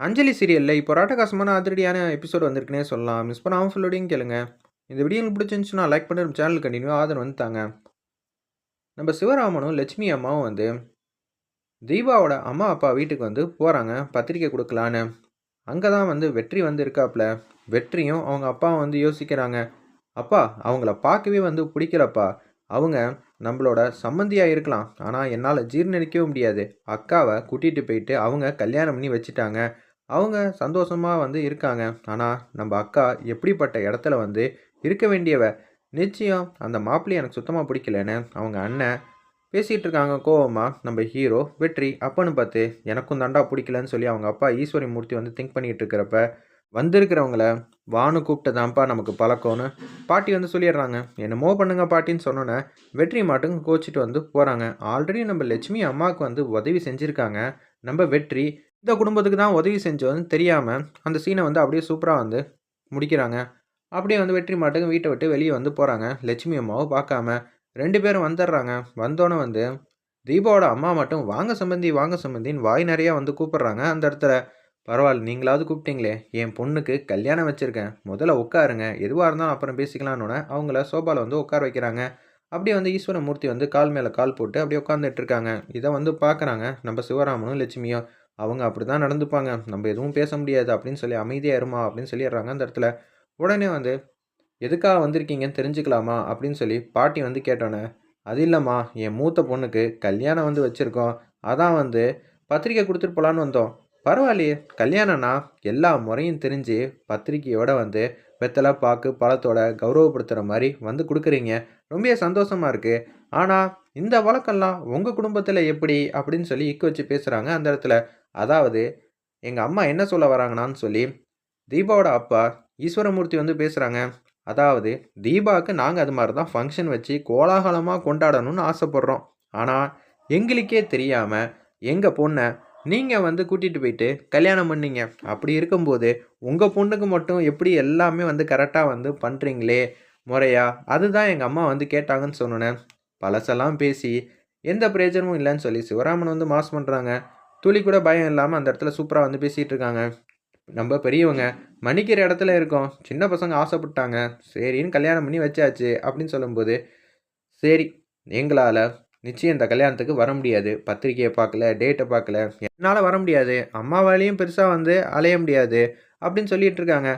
அஞ்சலி சீரியலில் இப்போ ராட்டகாசமான அதிரடியான எபிசோடு வந்திருக்குனே சொல்லலாம். மிஸ் பண்ணாமல் ஃபுல்லோடையும் கேளுங்க. இந்த வீடியோ உங்களுக்கு பிடிச்சிருந்துச்சுன்னா லைக் பண்ணி நம்ம சேனல் கண்டினியூ ஆதரவு வந்து தாங்க. நம்ம சிவராமனும் லட்சுமி அம்மாவும் வந்து தீபாவோட அம்மா அப்பா வீட்டுக்கு வந்து போகிறாங்க பத்திரிக்கை கொடுக்கலான்னு. அங்கே தான் வந்து வெற்றி வந்து இருக்காப்புல வெற்றியும் அவங்க அப்பாவும் வந்து யோசிக்கிறாங்க. அப்பா அவங்கள பார்க்கவே வந்து பிடிக்கிறப்பா அவங்க நம்மளோட சம்மந்தியாக இருக்கலாம். ஆனால் என்னால் ஜீர்ணிக்கவே முடியாது. அக்காவை கூட்டிகிட்டு போயிட்டு அவங்க கல்யாணம் பண்ணி வச்சுட்டாங்க. அவங்க சந்தோஷமாக வந்து இருக்காங்க. ஆனால் நம்ம அக்கா எப்படிப்பட்ட இடத்துல வந்து இருக்க வேண்டியவ? நிச்சயம் அந்த மாப்பிள்ளை எனக்கு சுத்தமாக பிடிக்கலன்னு அவங்க அண்ணன் பேசிகிட்டு இருக்காங்க கோவமாக நம்ம ஹீரோ வெற்றி அப்பன்னு பார்த்து எனக்கும் தண்டா பிடிக்கலன்னு சொல்லி அவங்க அப்பா ஈஸ்வரி மூர்த்தி வந்து திங்க் பண்ணிகிட்டு இருக்கிறப்ப வந்திருக்கிறவங்கள வானு கூப்பிட்டதான்ப்பா நமக்கு பழக்கம்னு பாட்டி வந்து சொல்லிடுறாங்க. என்னமோ பண்ணுங்க பாட்டின்னு சொன்னோன்னே வெற்றி மாட்டுங்க கோச்சிட்டு வந்து போகிறாங்க ஆல்ரெடி நம்ம லட்சுமி அம்மாவுக்கு வந்து உதவி செஞ்சுருக்காங்க. நம்ம வெற்றி இந்த குடும்பத்துக்கு தான் உதவி செஞ்சோன்னு தெரியாமல் அந்த சீனை வந்து அப்படியே சூப்பராக வந்து முடிக்கிறாங்க. அப்படியே வந்து வெற்றி மாட்டுக்கு வீட்டை விட்டு வெளியே வந்து போகிறாங்க லட்சுமி அம்மாவை பார்க்காம ரெண்டு பேரும் வந்துடுறாங்க. வந்தோன்னே வந்து தீபாவோட அம்மா மட்டும் வாங்க சம்பந்தி வாங்க சம்பந்தின்னு வாய் நிறையா வந்து கூப்பிட்றாங்க. அந்த இடத்துல பரவாயில்ல நீங்களாவது கூப்பிட்டீங்களே. என் பொண்ணுக்கு கல்யாணம் வச்சுருக்கேன். முதல்ல உட்காருங்க. எதுவாக இருந்தாலும் அப்புறம் பேசிக்கலான்னு அவங்கள சோபாவில் வந்து உட்கார வைக்கிறாங்க. அப்படியே வந்து ஈஸ்வரமூர்த்தி வந்து கால் மேலே கால் போட்டு அப்படியே உட்காந்துட்டு இருக்காங்க. இதை வந்து பார்க்குறாங்க நம்ம சிவராமனும் லட்சுமியும். அவங்க அப்படி தான் நடந்துப்பாங்க. நம்ம எதுவும் பேச முடியாது அப்படின்னு சொல்லி அமைதியாக இருமா அப்படின்னு சொல்லிடுறாங்க அந்த இடத்துல. உடனே வந்து எதுக்காக வந்திருக்கீங்கன்னு தெரிஞ்சுக்கலாமா? அப்படின்னு சொல்லி பாட்டி வந்து கேட்டோன்னே அது இல்லைம்மா என் மூத்த பொண்ணுக்கு கல்யாணம் வந்து வச்சுருக்கோம். அதான் வந்து பத்திரிக்கை கொடுத்துட்டு போகலான்னு வந்தோம். பரவாயில்லையே கல்யாணம்னா எல்லா முறையும் தெரிஞ்சு பத்திரிக்கையோட வந்து வெத்தலை பாக்கு பழத்தோட கௌரவப்படுத்துகிற மாதிரி வந்து கொடுக்குறீங்க. ரொம்ப சந்தோஷமாக இருக்குது ஆனால் இந்த வழக்கம்லாம் உங்கள் குடும்பத்தில் எப்படி? அப்படின்னு சொல்லி இக்கு வச்சு பேசுகிறாங்க அந்த இடத்துல. அதாவது எங்கள் அம்மா என்ன சொல்ல வராங்கன்னு சொல்லி தீபாவோட அப்பா ஈஸ்வரமூர்த்தி வந்து பேசுகிறாங்க அதாவது தீபாவுக்கு நாங்கள் அது மாதிரி தான் ஃபங்க்ஷன் வச்சு கோலாகலமாக கொண்டாடணும்னு ஆசைப்பட்றோம். ஆனால் எங்களுக்கே தெரியாமல் எங்கள் பொண்ணை நீங்கள் வந்து கூட்டிகிட்டு போயிட்டு கல்யாணம் பண்ணீங்க. அப்படி இருக்கும்போது உங்கள் பொண்ணுக்கு மட்டும் எப்படி எல்லாமே வந்து கரெக்டாக வந்து பண்ணுறீங்களே முறையா? அதுதான் எங்கள் அம்மா வந்து கேட்டாங்கன்னு சொன்னேன் பழசெல்லாம் பேசி எந்த பிரயோஜனமும் இல்லைன்னு சொல்லி சிவராமன் வந்து மாஸ் பண்ணுறாங்க துளி கூட பயம் இல்லாமல் அந்த இடத்துல சூப்பராக வந்து பேசிகிட்டு இருக்காங்க. நம்ம பெரியவங்க மன்னிக்கிற இடத்துல இருக்கோம். சின்ன பசங்க ஆசைப்பட்டாங்க. சரின்னு கல்யாணம் பண்ணி வச்சாச்சு அப்படின்னு சொல்லும்போது சரி எங்களால் நிச்சயம் இந்த கல்யாணத்துக்கு வர முடியாது. பத்திரிக்கையை பார்க்கல டேட்டை பார்க்கல. என்னால் வர முடியாது. அம்மாவாலேயும் பெருசாக வந்து அலைய முடியாது அப்படின்னு சொல்லிட்டு இருக்காங்க.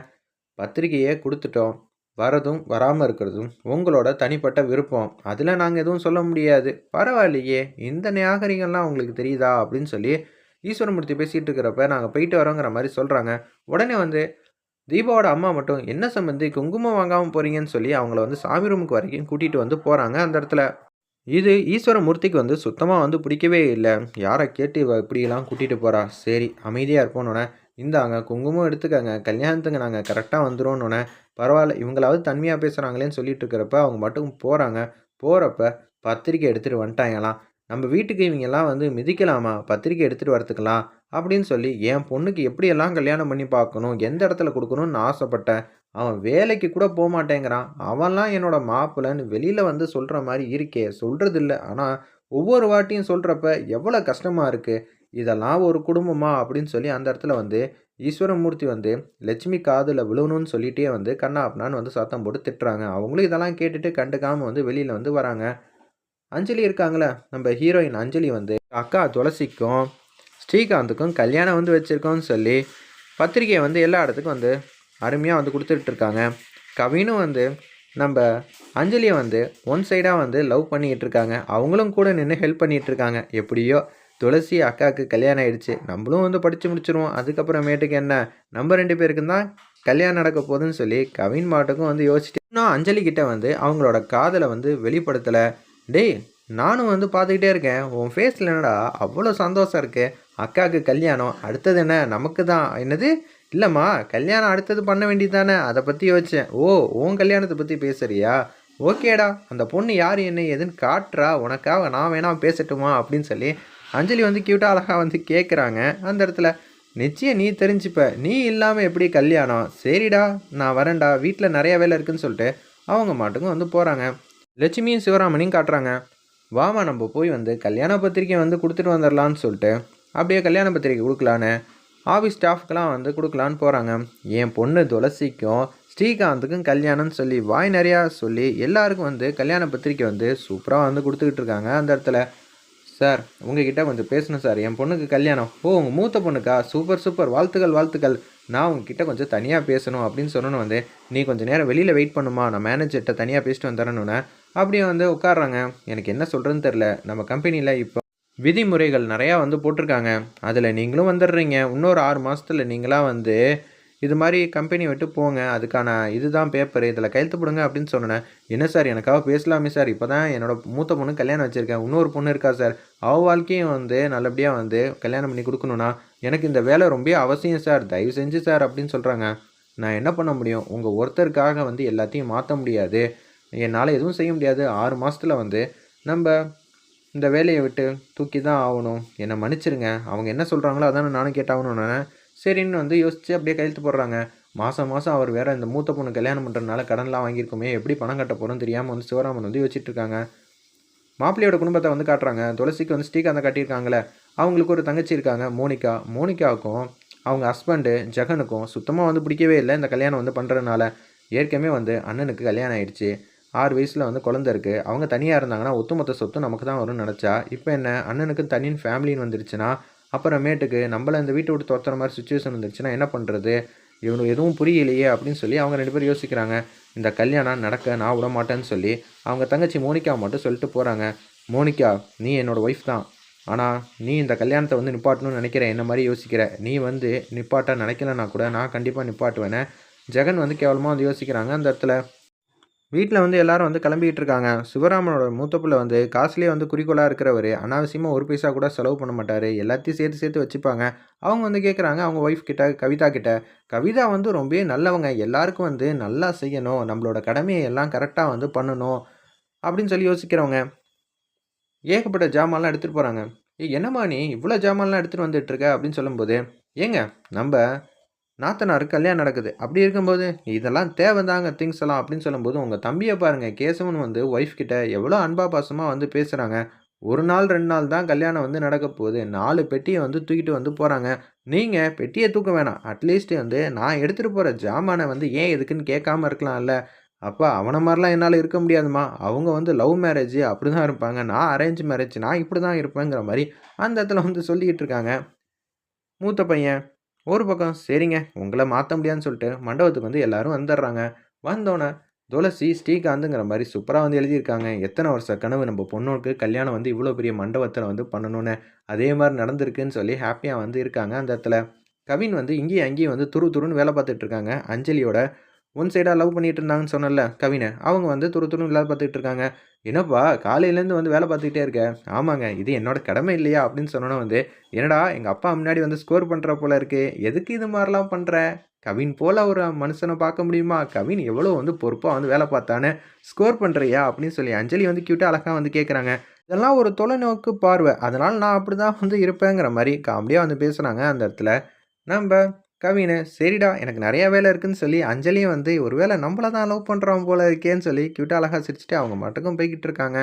பத்திரிக்கையை கொடுத்துட்டோம். வரதும் வராமல் இருக்கிறதும் உங்களோட தனிப்பட்ட விருப்பம். அதில் நாங்கள் எதுவும் சொல்ல முடியாது. பரவாயில்லையே இந்த நாகரிகம்லாம் உங்களுக்கு தெரியுதா அப்படின்னு சொல்லி ஈஸ்வரமூர்த்தி பேசிகிட்டு இருக்கிறப்ப நாங்கள் போயிட்டு வரோங்கிற மாதிரி சொல்கிறாங்க உடனே வந்து தீபாவோட அம்மா மட்டும் என்ன சம்மந்தி குங்குமம் வாங்காமல் போகிறீங்கன்னு சொல்லி அவங்கள வந்து சாமி ரூமுக்கு வரைக்கும் கூட்டிகிட்டு வந்து போகிறாங்க அந்த இடத்துல. இது ஈஸ்வரமூர்த்திக்கு வந்து சுத்தமாக வந்து பிடிக்கவே இல்லை. யாரை கேட்டு இவ இப்படியெல்லாம் கூட்டிகிட்டு போகிறா சரி அமைதியாக இருப்போன்னொன்னே இந்தாங்க குங்குமம் எடுத்துக்கங்க. கல்யாணத்துக்கு நாங்கள் கரெக்டாக வந்துடுவோன்னொன்னே பரவாயில்ல இவங்களாவது தன்மையாக பேசுகிறாங்களேன்னு சொல்லிட்டு இருக்கிறப்ப அவங்க மட்டும் போகிறாங்க போகிறப்ப பத்திரிக்கை எடுத்துகிட்டு வந்துட்டாங்களாம். நம்ம வீட்டுக்கு இவங்கெல்லாம் வந்து மிதிக்கலாமா? பத்திரிக்கை எடுத்துகிட்டு வரத்துக்கலாம் அப்படின்னு சொல்லி என் பொண்ணுக்கு எப்படியெல்லாம் கல்யாணம் பண்ணி பார்க்கணும்? எந்த இடத்துல கொடுக்கணும்னு ஆசைப்பட்டேன். அவன் வேலைக்கு கூட போக மாட்டேங்கிறான். அவன்லாம் என்னோட மாப்பிள்ளன்னு வெளியில் வந்து சொல்கிற மாதிரி இருக்கே சொல்கிறதில்ல ஆனால் ஒவ்வொரு வாட்டியும் சொல்கிறப்ப எவ்வளோ கஷ்டமாக இருக்குது இதெல்லாம் ஒரு குடும்பமா? அப்படின்னு சொல்லி அந்த இடத்துல வந்து ஈஸ்வரமூர்த்தி வந்து லட்சுமி காதில் விழுவணும்னு சொல்லிகிட்டே வந்து கண்ணா அப்படின்னு வந்து சத்தம் போட்டு திட்டுறாங்க. அவங்களும் இதெல்லாம் கேட்டுட்டு கண்டுக்காமல் வந்து வெளியில் வந்து வராங்க. அஞ்சலி இருக்காங்களே நம்ம ஹீரோயின் அஞ்சலி வந்து அக்கா துளசிக்கும் ஸ்ரீகாந்துக்கும் கல்யாணம் வந்து வச்சுருக்கோன்னு சொல்லி பத்திரிகையை வந்து எல்லா இடத்துக்கும் வந்து அருமையாக வந்து கொடுத்துட்ருக்காங்க கவினும் வந்து நம்ம அஞ்சலியை வந்து ஒன் சைடாக வந்து லவ் பண்ணிகிட்டு இருக்காங்க. அவங்களும் கூட நின்று ஹெல்ப் பண்ணிகிட்டு இருக்காங்க. எப்படியோ துளசி அக்காவுக்கு கல்யாணம் ஆயிடுச்சு. நம்மளும் வந்து படித்து முடிச்சிருவோம். அதுக்கப்புறமேட்டுக்கு என்ன? நம்ம ரெண்டு பேருக்கும் தான் கல்யாணம் நடக்க போகுதுன்னு சொல்லி கவின் மாட்டுக்கும் வந்து யோசிச்சுட்டு இன்னும் அஞ்சலி கிட்ட வந்து அவங்களோட காதலை வந்து வெளிப்படுத்தலை. டேய் நானும் வந்து பார்த்துக்கிட்டே இருக்கேன். உன் ஃபேஸில் என்னடா அவ்வளோ சந்தோஷம் இருக்குது அக்காவுக்கு கல்யாணம் அடுத்தது என்ன? நமக்கு தான். என்னது? இல்லைம்மா கல்யாணம் அடுத்தது பண்ண வேண்டியது தானே அதை பற்றி யோசிச்சேன். ஓ உன் கல்யாணத்தை பற்றி பேசுறியா? ஓகேடா. அந்த பொண்ணு யார் என்ன எதுன்னு காட்டுறா. உனக்காக நான் வேணா பேசட்டுமா? அப்படின்னு சொல்லி அஞ்சலி வந்து க்யூட்டாக அழகாக வந்து கேட்குறாங்க அந்த இடத்துல நிச்சயம் நீ தெரிஞ்சுப்ப. நீ இல்லாமல் எப்படி கல்யாணம்? சரிடா நான் வரேன்டா. வீட்டில் நிறைய வேலை இருக்குன்னு சொல்லிட்டு அவங்க மாட்டுக்கும் வந்து போகிறாங்க லட்சுமியும் சிவராமனையும் காட்டுறாங்க. வாமா நம்ம போய் வந்து கல்யாண பத்திரிக்கை வந்து கொடுத்துட்டு வந்துடலான்னு சொல்லிட்டு அப்படியே கல்யாண பத்திரிக்கை கொடுக்கலான்னு ஆஃபீஸ் ஸ்டாஃப்க்கெலாம் வந்து கொடுக்கலான்னு போகிறாங்க என் பொண்ணு துளசிக்கும் ஸ்ரீகாந்துக்கும் கல்யாணம்னு சொல்லி வாய் நிறையா சொல்லி எல்லாருக்கும் வந்து கல்யாண பத்திரிக்கை வந்து சூப்பராக வந்து கொடுத்துக்கிட்டு இருக்காங்க அந்த இடத்துல. சார் உங்ககிட்ட கொஞ்சம் பேசணும் சார். என் பொண்ணுக்கு கல்யாணம். ஓ உங்கள் மூத்த பொண்ணுக்கா? Super super. வாழ்த்துக்கள் வாழ்த்துக்கள். நான் உங்ககிட்ட கொஞ்சம் தனியாக பேசணும் அப்படின்னு சொன்னோன்னு வந்து நீ கொஞ்சம் நேரம் வெளியில் வெயிட் பண்ணுமா? நான் மேனேஜர்கிட்ட தனியாக பேசிட்டு வந்துடணுன்னு அப்படியே வந்து உட்காடுறாங்க எனக்கு என்ன சொல்கிறதுன்னு தெரில நம்ம கம்பெனியில் இப்போ விதிமுறைகள் நிறையா வந்து போட்டிருக்காங்க. அதில் நீங்களும் வந்துடுறீங்க. இன்னொரு ஆறு மாதத்தில் நீங்களாக வந்து இது மாதிரி கம்பெனி விட்டு போங்க. அதுக்கான இதுதான் பேப்பர் இதில் கையெழுத்து போடுங்க அப்படின்னு சொன்னேன். என்ன சார் எனக்காக பேசலாமே சார் இப்போ தான் என்னோட மூத்த பொண்ணு கல்யாணம் வச்சுருக்கேன். இன்னொரு பொண்ணு இருக்கா சார் அவள் வாழ்க்கையும் வந்து நல்லபடியாக வந்து கல்யாணம் பண்ணி கொடுக்கணுன்னா எனக்கு இந்த வேலை ரொம்ப அவசியம் சார் தயவு செஞ்சு சார் அப்படின்னு சொல்கிறாங்க நான் என்ன பண்ண முடியும்? உங்கள் ஒருத்தருக்காக வந்து எல்லாத்தையும் மாற்ற முடியாது. என்னால் எதுவும் செய்ய முடியாது. ஆறு மாதத்தில் வந்து நம்ம இந்த வேலையை விட்டு தூக்கி தான் ஆகணும். என்னை மன்னிச்சிருங்க. அவங்க என்ன சொல்கிறாங்களோ அதானே நானும் கேட்டாகணும்னு சரின்னு வந்து யோசித்து அப்படியே கையெழுத்து போடுறாங்க. மாதம் மாதம் அவர் வேறு இந்த மூத்த பொண்ணு கல்யாணம் பண்ணுறதுனால கடன்லாம் வாங்கியிருக்கோமே எப்படி பணம் கட்ட போகிறோம் தெரியாமல் வந்து சிவராமன் வந்து யோசிச்சுட்டு இருக்காங்க. மாப்பிள்ளையோட குடும்பத்தை வந்து காட்டுறாங்க. துளசிக்கு வந்து ஸ்ரீகாந்தை கட்டியிருக்காங்களே அவங்களுக்கு ஒரு தங்கச்சி இருக்காங்க மோனிகா. மோனிகாவுக்கும் அவங்க ஹஸ்பண்டு ஜெகனுக்கும் சுத்தமாக வந்து பிடிக்கவே இல்லை. இந்த கல்யாணம் வந்து பண்ணுறதுனால ஏற்கனவே வந்து அண்ணனுக்கு கல்யாணம் ஆயிடுச்சு. ஆறு வயசில் வந்து குழந்த இருக்குது அவங்க தனியாக இருந்தாங்கன்னா ஒத்துமொத்த சொத்து நமக்கு தான் வரும்னு நினச்சா இப்போ என்ன? அண்ணனுக்கு தனியின் ஃபேமிலின்னு வந்துருச்சுன்னா அப்புறமேட்டுக்கு நம்மளை இந்த வீட்டை விட்டு துரத்துற மாதிரி சுச்சுவேஷன் வந்துருச்சுன்னா என்ன பண்ணுறது இவனுக்கு எதுவும் புரியலையே அப்படின்னு சொல்லி அவங்க ரெண்டு பேரும் யோசிக்கிறாங்க. இந்த கல்யாணம் நடக்க நான் விட மாட்டேன்னு சொல்லி அவங்க தங்கச்சி மோனிகா மட்டும் சொல்லிட்டு போகிறாங்க மோனிகா நீ என்னோடய ஒய்ஃப் தான். ஆனால் நீ இந்த கல்யாணத்தை வந்து நிப்பாட்டணும்னு நினைக்கிற? என்ன மாதிரி யோசிக்கிற? நீ வந்து நிப்பாட்ட நினைக்கலன்னா கூட நான் கண்டிப்பாக நிப்பாட்டுவேனே. ஜெகன் வந்து கேவலமாக வந்து யோசிக்கிறாங்க அந்த இடத்துல. வீட்டில் வந்து எல்லாரும் வந்து கிளம்பிக்கிட்டு இருக்காங்க சிவராமனோட மூத்த பிள்ளை வந்து காசுலேயே வந்து குறிக்கோளாக இருக்கிறவர். அனாவசியமாக ஒரு பைசா கூட செலவு பண்ண மாட்டார். எல்லாத்தையும் சேர்த்து சேர்த்து வச்சுப்பாங்க. அவங்க வந்து கேட்குறாங்க அவங்க ஒய்ஃப் கிட்ட கவிதா கிட்ட. கவிதா வந்து ரொம்பவே நல்லவங்க. எல்லாருக்கும் வந்து நல்லா செய்யணும். நம்மளோட கடமையை எல்லாம் கரெக்டாக வந்து பண்ணணும் அப்படின்னு சொல்லி யோசிக்கிறவங்க. ஏகப்பட்ட ஜாமான்லாம் எடுத்துகிட்டு போகிறாங்க ஏ என்னம்மா நீ இவ்வளோ ஜாமான்லாம் எடுத்துகிட்டு வந்துட்டுருக்க அப்படின்னு சொல்லும்போது ஏங்க நம்ம நாத்தனார் கல்யாணம் நடக்குது. அப்படி இருக்கும்போது இதெல்லாம் தேவைதாங்க திங்ஸ் எல்லாம் அப்படின்னு சொல்லும்போது உங்கள் தம்பியை பாருங்கள் கேசவன் வந்து ஒய்ஃப் கிட்ட எவ்வளோ அன்பா பாசமாக வந்து பேசுகிறாங்க ஒரு நாள் ரெண்டு நாள் தான் கல்யாணம் வந்து நடக்க போகுது. நாலு பெட்டியை வந்து தூக்கிட்டு வந்து போகிறாங்க நீங்கள் பெட்டியை தூக்க வேணாம். அட்லீஸ்ட் வந்து நான் எடுத்துகிட்டு போகிற ஜாமானை வந்து ஏன் எதுக்குன்னு கேட்காம இருக்கலாம்ல. அப்பா அவனை மாதிரிலாம் என்னால் இருக்க முடியாதுமா அவங்க வந்து லவ் மேரேஜ் அப்படி தான் இருப்பாங்க. நான் அரேஞ்ச் மேரேஜ் நான் இப்படி தான் இருப்பேங்கிற மாதிரி அந்த இடத்துல வந்து சொல்லிக்கிட்டு இருக்காங்க. மூத்த பையன் ஒரு பக்கம் சரிங்க உங்களை மாற்ற முடியாதுன்னு சொல்லிட்டு மண்டபத்துக்கு வந்து எல்லாரும் வந்துடுறாங்க. வந்தோடனே துளசி ஸ்ரீகாந்துங்கிற மாதிரி சூப்பராக வந்து எழுதியிருக்காங்க. எத்தனை வருஷ கனவு நம்ம பொண்ணுக்கு கல்யாணம் வந்து இவ்வளோ பெரிய மண்டபத்தில் வந்து பண்ணணும்னு. அதே மாதிரி நடந்திருக்குன்னு சொல்லி ஹாப்பியாக வந்து இருக்காங்க அந்த இடத்துல. கவின் வந்து இங்கேயும் அங்கேயும் வந்து துரு துருன்னு வேலை பார்த்துட்ருக்காங்க அஞ்சலியோட ஒன் சைடாக லவ் பண்ணிகிட்டு இருந்தாங்கன்னு சொன்னல கவினை. அவங்க வந்து துரு துருன்னு இல்லாத பார்த்துட்டு இருக்காங்க. என்னப்பா காலையிலேருந்து வந்து வேலை பார்த்துக்கிட்டே இருக்க? ஆமாங்க இது என்னோட கடமை இல்லையா? அப்படின்னு சொன்னோன்னா வந்து என்னடா எங்கள் அப்பா முன்னாடி வந்து ஸ்கோர் பண்ணுற போல இருக்கு எதுக்கு இது மாதிரிலாம் பண்ணுற கவின் போல் ஒரு மனுஷனை பார்க்க முடியுமா? கவின் எவ்வளோ வந்து பொறுப்பாக வந்து வேலை பார்த்தானே ஸ்கோர் பண்ணுறியா அப்படின்னு சொல்லி அஞ்சலி வந்து கியூட்டாக அழகாக வந்து கேட்குறாங்க இதெல்லாம் ஒரு தொலைநோக்கு பார்வை. அதனால் நான் அப்படி தான் வந்து இருப்பேங்கிற மாதிரி காமெடியாக வந்து பேசுகிறாங்க அந்த இடத்துல. நம்ம கவினை சரிடா எனக்கு நிறையா வேலை இருக்குன்னு சொல்லி அஞ்சலியும் வந்து ஒரு வேளை நம்மளை தான் லவ் பண்ணுறோம் போல இருக்கேன்னு சொல்லி க்யூட்டாக அழகாக சிரிச்சுட்டு அவங்க மட்டுக்கும் போய்கிட்டு இருக்காங்க.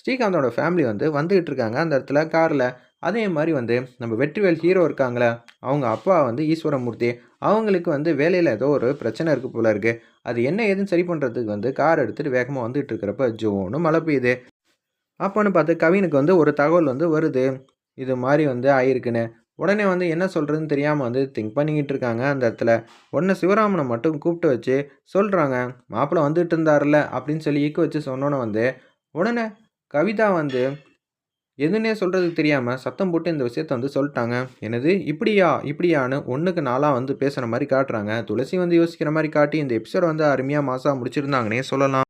ஸ்ரீகாந்தோட ஃபேமிலி வந்து வந்துக்கிட்டு இருக்காங்க அந்த இடத்துல காரில் அதே மாதிரி வந்து நம்ம வெற்றிவேல் ஹீரோ இருக்காங்களே அவங்க அப்பா வந்து ஈஸ்வரமூர்த்தி. அவங்களுக்கு வந்து வேலையில் ஏதோ ஒரு பிரச்சனை இருக்குது போல இருக்குது அது என்ன ஏதுன்னு சரி பண்ணுறதுக்கு வந்து கார் எடுத்துகிட்டு வேகமாக வந்துகிட்டு இருக்கிறப்ப ஜோன்னு மழை பெய்யுது. அப்போன்னு பார்த்து கவினுக்கு வந்து ஒரு தகவல் வந்து வருது. இது மாதிரி வந்து ஆயிருக்குன்னு. உடனே வந்து என்ன சொல்கிறதுன்னு தெரியாமல் வந்து திங்க் பண்ணிக்கிட்டு இருக்காங்க. அந்த இடத்துல உடனே சிவராமனை மட்டும் கூப்பிட்டு வச்சு சொல்கிறாங்க மாப்பிள்ளை வந்துட்டு இருந்தார்ல அப்படின்னு சொல்லி ஈக்க வச்சு சொன்னோன்னே வந்து உடனே கவிதா வந்து எதுன்னே சொல்கிறதுக்கு தெரியாமல் சத்தம் போட்டு இந்த விஷயத்த வந்து சொல்லிட்டாங்க. எனது இப்படியா? இப்படியான்னு ஒன்றுக்கு நாளாக வந்து பேசுகிற மாதிரி காட்டுறாங்க. துளசி வந்து யோசிக்கிற மாதிரி காட்டி இந்த எபிசோட வந்து அருமையாக மாதம் முடிச்சிருந்தாங்கன்னே சொல்லலாம்.